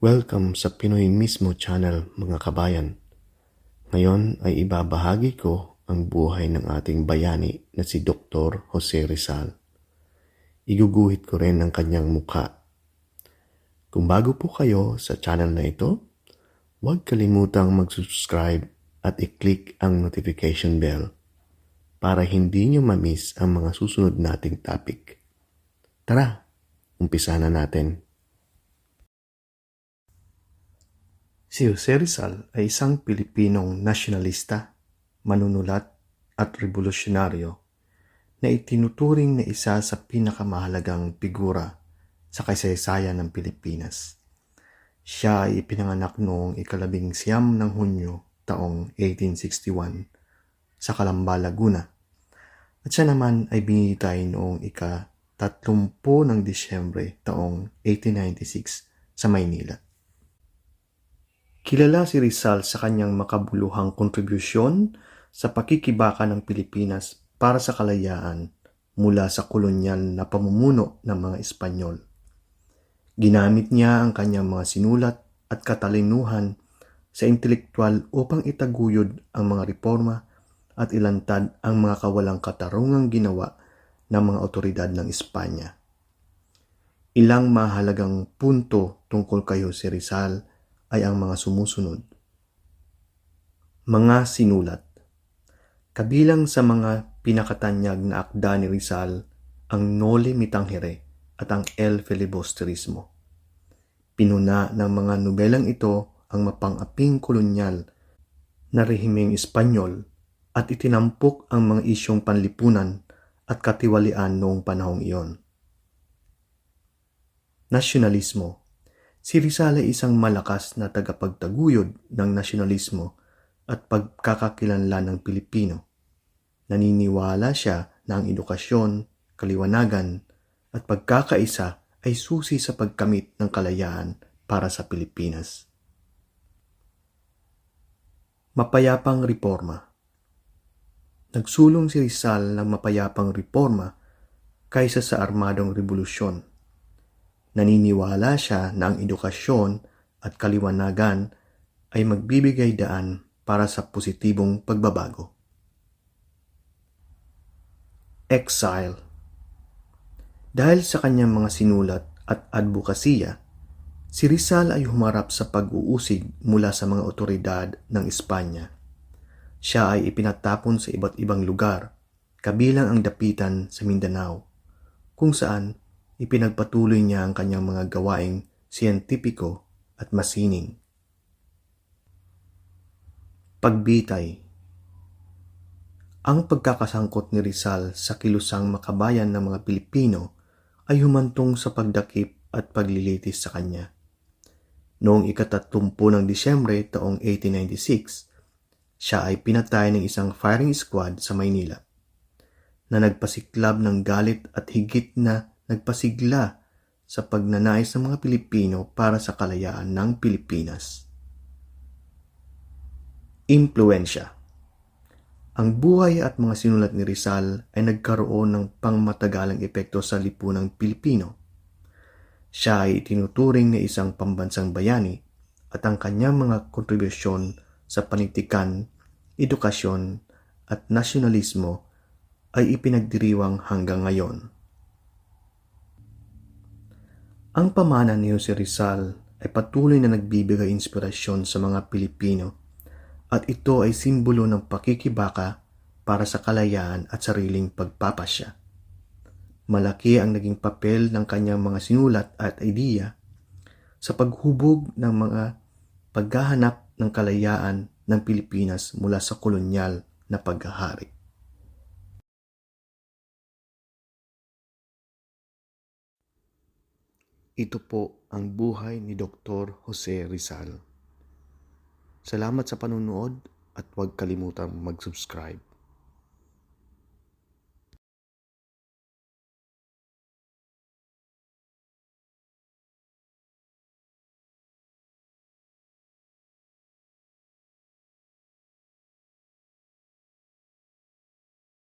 Welcome sa Pinoy Mismo Channel mga kabayan. Ngayon ay ibabahagi ko ang buhay ng ating bayani na si Dr. Jose Rizal. Iguguhit ko rin ang kanyang mukha. Kung bago po kayo sa channel na ito, huwag kalimutang mag-subscribe at i-click ang notification bell para hindi nyo ma-miss ang mga susunod nating topic. Tara, umpisa na natin. Si Jose Rizal ay isang Pilipinong nasyonalista, manunulat at revolusyonaryo na itinuturing na isa sa pinakamahalagang figura sa kasaysayan ng Pilipinas. Siya ay ipinanganak noong ikalabing siyam ng Hunyo taong 1861 sa Calamba, Laguna. At siya naman ay binitay noong ika-30 ng Disyembre taong 1896 sa Maynila. Kilala si Rizal sa kanyang makabuluhang kontribusyon sa pakikibaka ng Pilipinas para sa kalayaan mula sa kolonyal na pamumuno ng mga Espanyol. Ginamit niya ang kanyang mga sinulat at katalinuhan sa intelektual upang itaguyod ang mga reforma at ilantad ang mga kawalang katarungang ginawa ng mga otoridad ng Espanya. Ilang mahalagang punto tungkol kay Jose Rizal ay ang mga sumusunod. Mga sinulat Kabilang sa mga pinakatanyag na akda ni Rizal ang Noli Mitangere at ang El Filibusterismo. Pinuna ng mga nobelang ito ang mapang-aping kolonyal na rehimeng Espanyol at itinampok ang mga isyong panlipunan at katiwalian noong panahong iyon. Nasyonalismo Si Rizal ay isang malakas na tagapagtaguyod ng nasyonalismo at pagkakakilanlan ng Pilipino. Naniniwala siya na ang edukasyon, kaliwanagan at pagkakaisa ay susi sa pagkamit ng kalayaan para sa Pilipinas. Mapayapang Reforma Nagsulong si Rizal ng mapayapang reforma kaysa sa armadong revolusyon. Naniniwala siya na ang edukasyon at kaliwanagan ay magbibigay daan para sa positibong pagbabago. Exile Dahil sa kanyang mga sinulat at advokasya, si Rizal ay humarap sa pag-uusig mula sa mga otoridad ng Espanya. Siya ay ipinatapon sa iba't ibang lugar, kabilang ang dapitan sa Mindanao, kung saan ipinagpatuloy niya ang kanyang mga gawaing siyentipiko at masining. Pagbitay Ang pagkakasangkot ni Rizal sa kilusang makabayan ng mga Pilipino ay humantong sa pagdakip at paglilitis sa kanya. Noong ikatatumpu ng Disyembre taong 1896, siya ay pinatay ng isang firing squad sa Maynila na nagpasiklab ng galit at higit na nagpasigla sa pagnanais ng mga Pilipino para sa kalayaan ng Pilipinas. Impluensya Ang buhay at mga sinulat ni Rizal ay nagkaroon ng pangmatagalang epekto sa lipunang Pilipino. Siya ay tinuturing na isang pambansang bayani at ang kanyang mga kontribusyon sa panitikan, edukasyon at nasyonalismo ay ipinagdiriwang hanggang ngayon. Ang pamana ni Jose Rizal ay patuloy na nagbibigay inspirasyon sa mga Pilipino at ito ay simbolo ng pakikibaka para sa kalayaan at sariling pagpapasya. Malaki ang naging papel ng kanyang mga sinulat at ideya sa paghubog ng mga paghahanap ng kalayaan ng Pilipinas mula sa kolonyal na paghahari. Ito po ang buhay ni Dr. Jose Rizal. Salamat sa panunood at huwag kalimutang mag-subscribe.